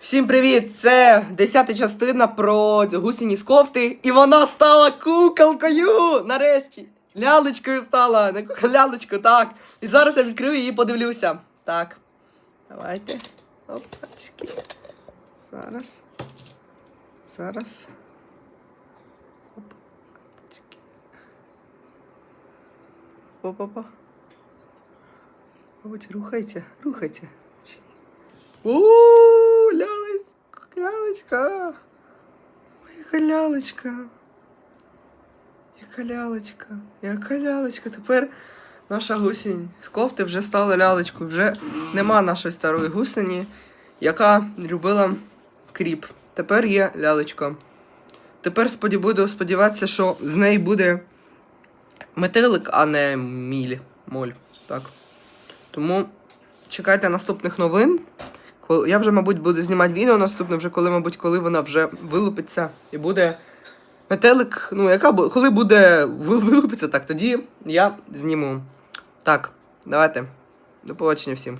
Всім привіт! Це 10 частина про гусіні з кофти, і вона стала куколкою! Нарешті! Лялечкою стала! Не кукол, так. І зараз я відкрию її і подивлюся. Так. Давайте. Опачки. Зараз. Зараз. Опа-па. Мабуть, рухайте, рухайте. О, лялечка. Ой, яка лялечка. Яка лялечка, яка лялечка. Тепер наша гусінь з кофти вже стала лялечкою. Вже нема нашої старої гусені, яка любила кріп. Тепер є лялечка. Тепер споді- буду сподіватися, що з неї буде метелик, а не міль. Моль. Так. Тому чекайте наступних новин. Я вже, мабуть, буду знімати відео наступне, вже коли, мабуть, коли вона вже вилупиться і буде метелик. Ну, яка коли буде вилупиться, так тоді я зніму. Так, давайте. До побачення всім.